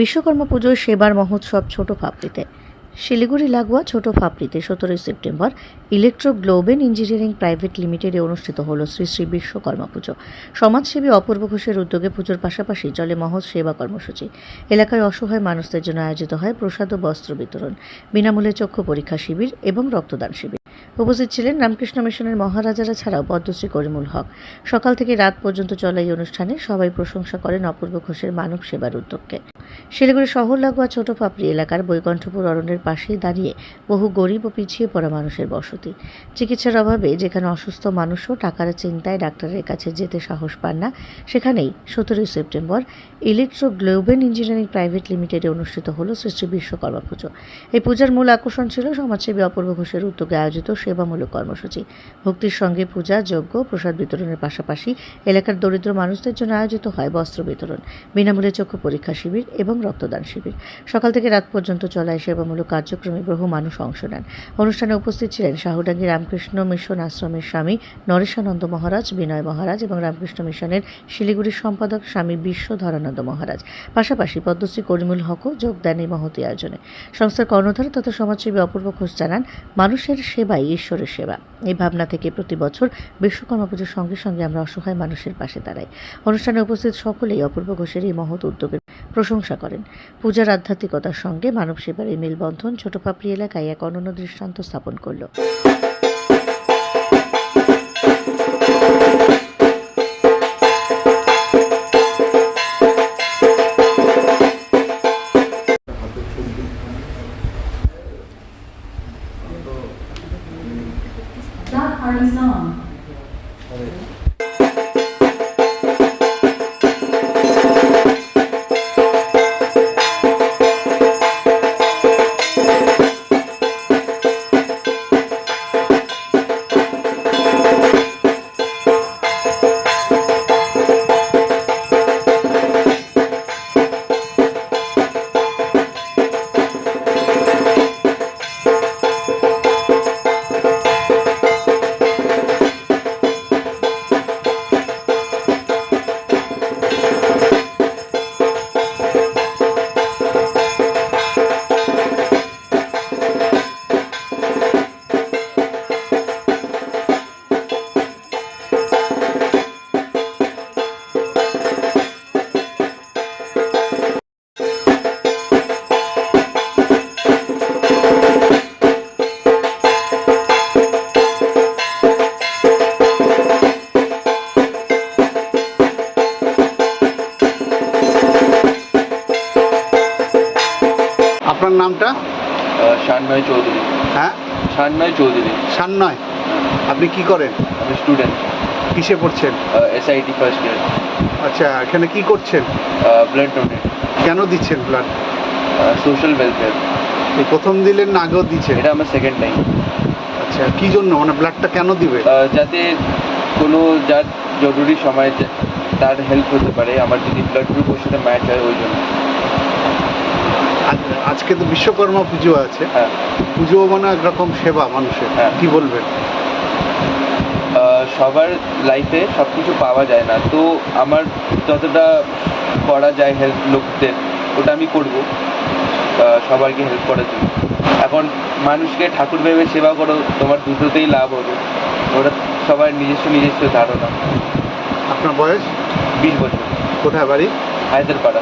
বিশ্বকর্মা পুজোর সেবার মহোৎসব ছোট ফাপড়িতে। শিলিগুড়ি লাগোয়া ছোট ফাপড়িতে সতেরোই সেপ্টেম্বর ইলেকট্রো গ্লোবেন ইঞ্জিনিয়ারিং প্রাইভেট লিমিটেডে অনুষ্ঠিত হল শ্রী শ্রী বিশ্বকর্মা পুজো। সমাজসেবী অপূর্ব ঘোষের উদ্যোগে পুজোর পাশাপাশি চলে মহৎ সেবা কর্মসূচি। এলাকায় অসহায় মানুষদের জন্য আয়োজিত হয় প্রসাদ ও বস্ত্র বিতরণ। বিনামূল্যে চক্ষু পরীক্ষা শিবির এবং রক্তদান শিবির। উপস্থিত ছিলেন রামকৃষ্ণ মিশনের মহারাজারা ছাড়াও পদ্মশ্রী করিমুল হক। সকাল থেকে রাত পর্যন্ত চলা এই অনুষ্ঠানে সবাই প্রশংসা করেন অপূর্ব ঘোষের মানব সেবার উদ্যোগকে। শিলিগুড়ি শহর লাগোয়া ছোট পাপড়ি এলাকার বৈকণ্ঠপুর অরণ্যের পাশেই দাঁড়িয়ে বহু গরিব ও পিছিয়ে পড়া মানুষের বসতি। চিকিৎসার অভাবে যেখানে অসুস্থ মানুষও টাকার চিন্তায় ডাক্তারের কাছে যেতে সাহস পান না, সেখানেই সতেরোই সেপ্টেম্বর ইলেকট্রো গ্লোবেন ইঞ্জিনিয়ারিং প্রাইভেট লিমিটেডে অনুষ্ঠিত হল শ্রী শ্রী বিশ্বকর্মা পুজো। এই পূজার মূল আকর্ষণ ছিল সমাজসেবী অপূর্ব ঘোষের উদ্যোগে আয়োজিত সেবামূলক কর্মসূচি। ভক্তির সঙ্গে পূজা, যজ্ঞ, প্রসাদ বিতরণের পাশাপাশি এলাকার দরিদ্র মানুষদের জন্য আয়োজিত হয় বস্ত্র বিতরণ, বিনামূল্যে চক্ষু পরীক্ষা শিবির এবং রক্তদান শিবির। সকাল থেকে রাত পর্যন্ত চলা এই সেবামূলক কার্যক্রমে বহু মানুষ অংশ নেন। অনুষ্ঠানে উপস্থিত ছিলেন শাহুডাঙ্গি রামকৃষ্ণ মিশন আশ্রমের স্বামী নরেশানন্দ মহারাজ, বিনয় মহারাজ এবং রামকৃষ্ণ মিশনের শিলিগুড়ির সম্পাদক স্বামী বিশ্বধরানন্দ মহারাজ। পাশাপাশি পদ্মশ্রী করিমুল হকও যোগ দেন এই মহতি আয়োজনে। সংস্থার কর্ণধার তথা সমাজসেবী অপূর্ব ঘোষ জানান, মানুষের সেবাই ঈশ্বরের সেবা। এই ভাবনা থেকে প্রতি বছর বিশ্বকর্মা পুজোর সঙ্গে সঙ্গে আমরা অসহায় মানুষের পাশে দাঁড়াই। অনুষ্ঠানে উপস্থিত সকলেই অপূর্ব ঘোষের এই মহৎ উদ্যোগের প্রশংসা করেন। পূজার আধ্যাত্মিকতার সঙ্গে মানব সেবার এই মেলবন্ধন ছোট পাপড়ি এলাকায় এক অনন্য দৃষ্টান্ত স্থাপন করল। শানময় চৌধুরী। সান্নয় আপনি কি করেন? আমি স্টুডেন্ট কিসে পড়ছেন? এসআইটি ফার্স্ট ইয়ার আচ্ছা এখানে কি করছেন? ব্লাড ডোনেট কেন দিচ্ছেন ব্লাড সোশ্যাল ওয়েলফেয়ার এই প্রথম দিলেন না আগেও দিচ্ছেন? এটা আমার সেকেন্ড টাইম আচ্ছা কি জন্য? মানে ব্লাডটা কেন দিবে? যাতে কোনো যার জরুরি সময় তার হেল্প হতে পারে আমার যদি ব্লাড গ্রুপ ওর সাথে ম্যাচ হয় ওই জন্য। আজকে তো বিশ্বকর্মা পুজো আছে। হ্যাঁ। পুজো মানে একরকম সেবা মানুষের। হ্যাঁ। কি বলবেন? সবার লাইফে সব কিছু পাওয়া যায় না। তো আমার যতটা করা যায় হেল্প লোকদের ওটা আমি করব। আহ, সবাইকে হেল্প করার জন্য। এখন মানুষকে ঠাকুর ভেবে সেবা করো তোমার দুটোতেই লাভ হবে। ওটা সবার নিজস্ব নিজস্ব ধারণা। আপনার বয়স? বিশ বছর। কোথায় বাড়ি? হায়দ্রাপাড়া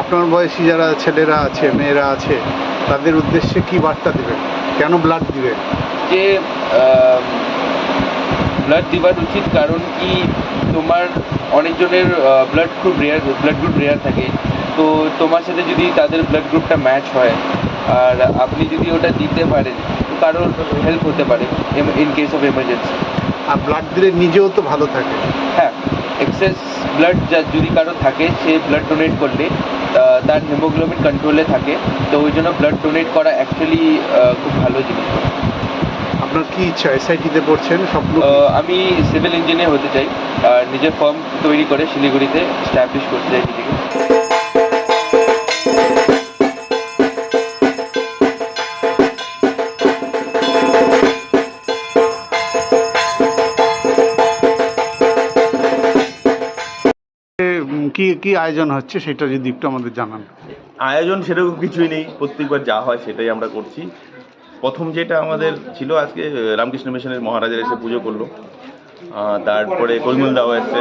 আপনার বয়সী যারা ছেলেরা আছে মেয়েরা আছে তাদের উদ্দেশ্যে কি বার্তা দিবেন? কেন ব্লাড দিবে যে ব্লাড দেওয়ার উচিত কারণ কি তোমার অনেকজনের ব্লাড খুব রেয়ার ব্লাড গ্রুপ রেয়ার থাকে। তো তোমার সাথে যদি তাদের ব্লাড গ্রুপটা ম্যাচ হয় আর আপনি যদি ওটা দিতে পারেন তো কারোর হেল্প হতে পারে ইন কেস অফ এমার্জেন্সি আর ব্লাড দিলে নিজেও তো ভালো থাকে। হ্যাঁ। এক্সেস ব্লাড যা যদি কারও থাকে সে ব্লাড ডোনেট করলে তার হিমোগ্লোবিন কন্ট্রোলে থাকে। তো ওই জন্য ব্লাড ডোনেট করা অ্যাকচুয়ালি খুব ভালো জিনিস। আপনার কি ইচ্ছা এসআইটিতে পড়ছেন সব আমি সিভিল ইঞ্জিনিয়ার হতে চাই। আর নিজের ফর্ম তৈরি করে শিলিগুড়িতে স্ট্যাবলিশ করতে চাই কি কি আয়োজন হচ্ছে সেটা যদি একটু আমাদের জানান। আয়োজন সেরকম কিছুই নেই, প্রত্যেকবার যা হয় সেটাই আমরা করছি। প্রথম যেটা আমাদের ছিল আজকে রামকৃষ্ণ মিশনের মহারাজের এসে পুজো করল। তারপরে কলমুল দাও এসছে।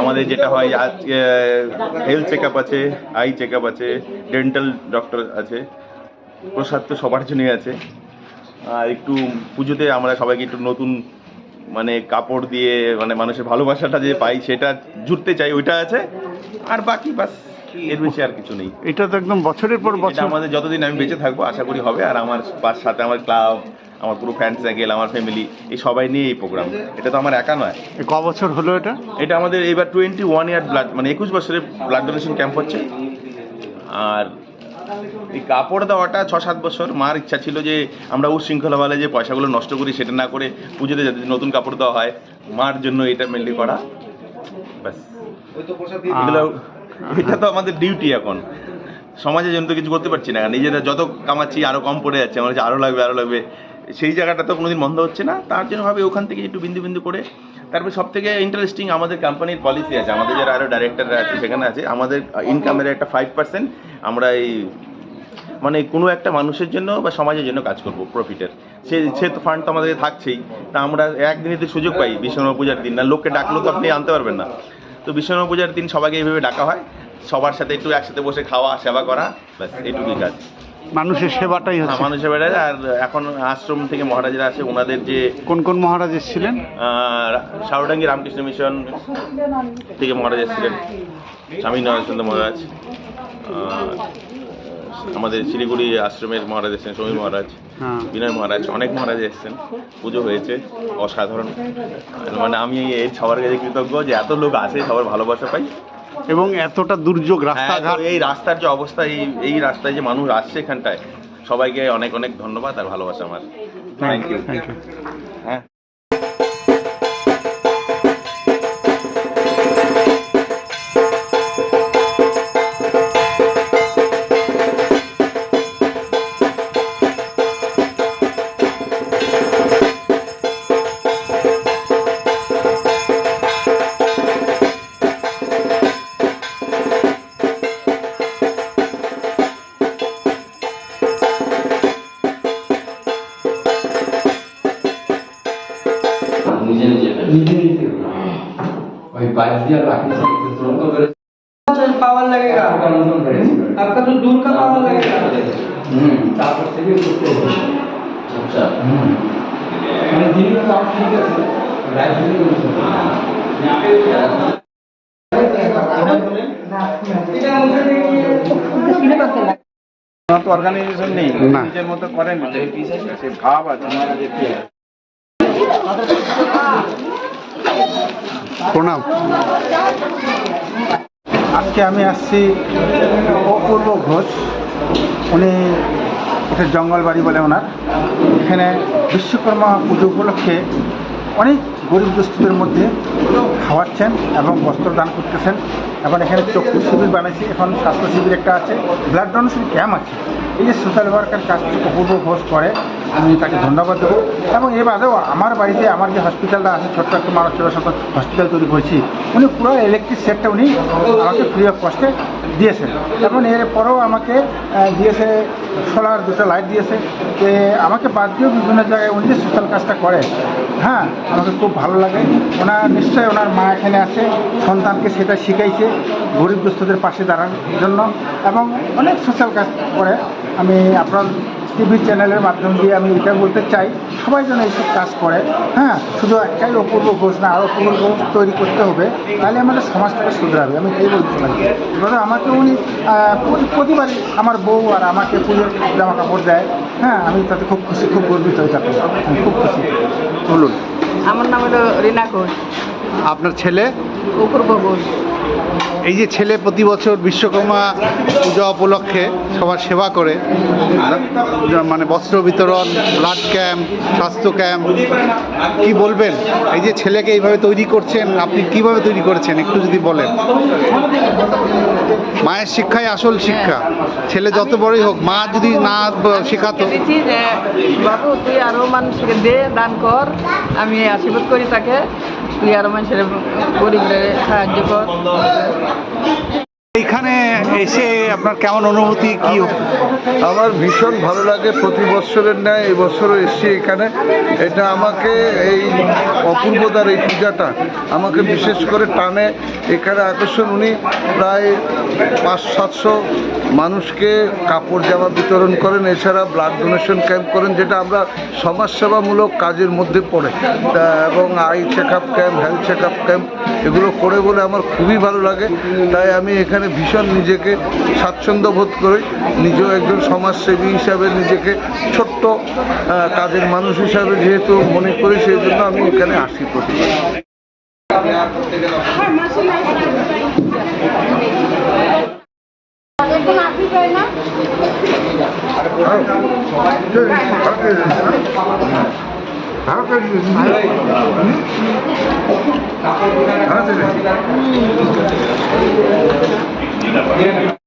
আমাদের যেটা হয়, আজকে হেলথ চেক আপ আছে আই চেক আপ আছে ডেন্টাল ডক্টর আছে, প্রসাদ তো সবার জন্যই আছে। আর একটু পুজোতে আমরা সবাইকে একটু নতুন মানে কাপড় দিয়ে মানে মানুষের ভালোবাসাটা যে পাই সেটা জুড়তে চাই ওইটা আছে। আর বাকি বাসের বেশি আর কিছু নেই। এটা তো একদম বছরের পর বছর। আমাদের যতদিন আমি বেঁচে থাকব আশা করি হবে। আর আমার পাশ সাথে আমার ক্লাব আমার পুরো ফ্যান্স সাইকেল আমার ফ্যামিলি এই সবাই নিয়ে এই প্রোগ্রাম এটা তো আমার একা নয়। ক বছর হলো এটা? এটা আমাদের এবার টোয়েন্টি ওয়ান ইয়ার ব্লাড মানে একুশ বছরের ব্লাড ডোনেশন ক্যাম্প হচ্ছে। আর এই কাপড় দেওয়াটা ছ সাত বছর মার ইচ্ছা ছিল যে আমরা উশৃঙ্খলাভাবে যে পয়সাগুলো নষ্ট করি সেটা না করে পুজোতে যাতে নতুন কাপড় দেওয়া হয়, মার জন্য এটা মেনলি করা। ব্যাস। এগুলো, এটা তো আমাদের ডিউটি এখন। সমাজের জন্য তো কিছু করতে পারছি না, নিজেরা যত কামাচ্ছি আরও কম পড়ে যাচ্ছে, আমার হচ্ছে আরও লাগবে আরও লাগবে। সেই জায়গাটা তো কোনোদিন বন্ধ হচ্ছে না, তার জন্য ভাবে ওখান থেকে একটু বিন্দু বিন্দু করে তারপর সব থেকে ইন্টারেস্টিং আমাদের কোম্পানির পলিসি আছে। আমাদের যারা আরও ডাইরেক্টররা আছে, সেখানে আছে। আমাদের ইনকামের একটা ফাইভ পার্সেন্ট আমরা এই মানে কোনো একটা মানুষের জন্য বা সমাজের জন্য কাজ করব প্রফিটের সে সে তো ফান্ড তো আমাদের থাকছেই। তা আমরা একদিনই তো সুযোগ পাই বিশ্বকর্মা পূজার দিন। না, লোককে ডাকলেও তো আপনি আনতে পারবেন না। তো বিশ্বকর্মা পূজার দিন সবাইকে এইভাবে ডাকা হয়। সবার সাথে একটু একসাথে বসে খাওয়া সেবা করা ব্যাস এইটুকুই কাজ। মানুষের সেবাটাই হ্যাঁ, হচ্ছে মানুষের বেড়ায় আর এখন আশ্রম থেকে মহারাজরা আছে ওনাদের যে কোন কোন মহারাজ এসেছিলেন? সাউডাঙ্গি রামকৃষ্ণ মিশন থেকে মহারাজ এসেছিলেন স্বামী নরেন্দ্র মহারাজ আমাদের শিলিগুড়ি আশ্রমের মহারাজ এসেছেন সমী মহারাজ হ্যাঁ। বিনয় মহারাজ অনেক মহারাজ এসেছেন। পুজো হয়েছে অসাধারণ। মানে আমি এই সবার কাছে কৃতজ্ঞ যে এত লোক আসে সবার ভালোবাসা পাই। এবং এতটা দুর্যোগ হ্যাঁ, রাস্তাঘাট। এই রাস্তার যে অবস্থা এই এই রাস্তায় যে মানুষ আসছে এখানটায় সবাইকে অনেক অনেক ধন্যবাদ আর ভালোবাসা আমার। থ্যাংক ইউ থ্যাংক ইউ নিজে নিজে নিজে নিজে ওই বাইক দিয়ে রাখি তুরন্ত করে पावर लगेगा आपका तो दूर का पावर लगेगा হুম তারপর থেকে করতে হবে আচ্ছা হুম মানে দিনের কাজ ঠিক আছে রাইট থেকে করতে তো অর্গানাইজেশন নেই না। নিজের মতো করেন সে ভাব আছে প্রণাম। আজকে আমি আসছি অপূর্ব ঘোষ। উনি এটা জঙ্গলবাড়ি বলে ওনার। এখানে বিশ্বকর্মা পুজো উপলক্ষে অনেক গরিব দুস্থদের মধ্যে খাওয়াচ্ছেন এবং বস্ত্র দান করতেছেন। এবং এখানে চক্ষু শিবির বানাইছে। এখন স্বাস্থ্য শিবির একটা আছে। ব্লাড ডোনেশন ক্যাম্প আছে। এই যে সোশ্যাল ওয়ার্কার কাজটি অপূর্ব ঘোষ করে। আমি তাকে ধন্যবাদ দেবো। এবং এ বাদেও আমার বাড়িতে আমার যে হসপিটালটা আছে, ছোট্ট একটা মানব সেবা হসপিটাল তৈরি করেছি, উনি পুরো ইলেকট্রিক সেটটা উনি আমাকে ফ্রি অফ কস্টে দিয়েছেন। এবং এরপরেও আমাকে দিয়েছে সোলার দুটো লাইট দিয়েছে। যে আমাকে বাদ দিয়েও বিভিন্ন জায়গায় উনি যে সোশ্যাল কাজটা করে হ্যাঁ আমাকে খুব ভালো লাগে। ওনার, নিশ্চয়ই ওনার মা এখানে আছে, সন্তানকে সেটা শিখাইছে, গরিব দুস্থদের পাশে দাঁড়ানোর জন্য। এবং অনেক সোশ্যাল কাজ করে। আমি আপনার টিভি চ্যানেলের মাধ্যম দিয়ে আমি এটা বলতে চাই। সবাই যেন এইসব কাজ করে হ্যাঁ? শুধু একটাই অপূর্ব ঘোষ না আরও অপূর্ব ঘোষ তৈরি করতে হবে। তাহলে আমাদের সমাজটাকে শুধরাবে। আমি এই বলতে চাই। এবারে আমাকে উনি প্রতিবারই আমার বউ আর আমাকে পুজোর জামা কাপড় দেয়। হ্যাঁ আমি তাতে খুব খুশি খুব গর্বিত এটাতে আমি খুব খুশি। বলুন আমার নাম হলো রিনা ঘোষ। আপনার ছেলে? অপূর্ব ঘোষ। এই যে ছেলে প্রতি বছর বিশ্বকর্মা পূজা উপলক্ষে সবার সেবা করে মানে বস্ত্র বিতরণ ব্লাড ক্যাম্প স্বাস্থ্য ক্যাম্প কি বলবেন? এই যে ছেলেকে এইভাবে তৈরি করছেন, আপনি কীভাবে তৈরি করেছেন, একটু যদি বলেন। মায়ের শিক্ষাই আসল শিক্ষা। ছেলে যত বড়ই হোক, মা যদি না শেখাতো। বাবু, তুই আরও মানুষকে দে, দান কর, আমি আশীর্বাদ করি তাকে। তুই আর মানুষের গরিবদের সাহায্য কর। এসে আপনার কেমন অনুভূতি, কি আমার ভীষণ ভালো লাগে প্রতি বছরের ন্যায়, এই বছরও এসছি এখানে। এটা আমাকে এই অপূর্বদার এই পূজাটা আমাকে বিশেষ করে টানে। এখানে আকর্ষণ, উনি প্রায় পাঁচ, সাতশো মানুষকে কাপড় জামা বিতরণ করেন, এছাড়া ব্লাড ডোনেশন ক্যাম্প করেন, যেটা আমরা সমাজসেবামূলক কাজের মধ্যে পড়ে। এবং eye check up camp health check up camp এগুলো করে বলে আমার খুবই ভালো লাগে। তাই আমি এখানে ভীষণ নিজেকে স্বাচ্ছন্দ্য বোধ করে, নিজেও একজন সমাজসেবী হিসাবে নিজেকে ছোট্ট কাজের মানুষ হিসাবে যেহেতু মনে করি, সেই জন্য আমি এখানে আসি প্রতিবার ভালো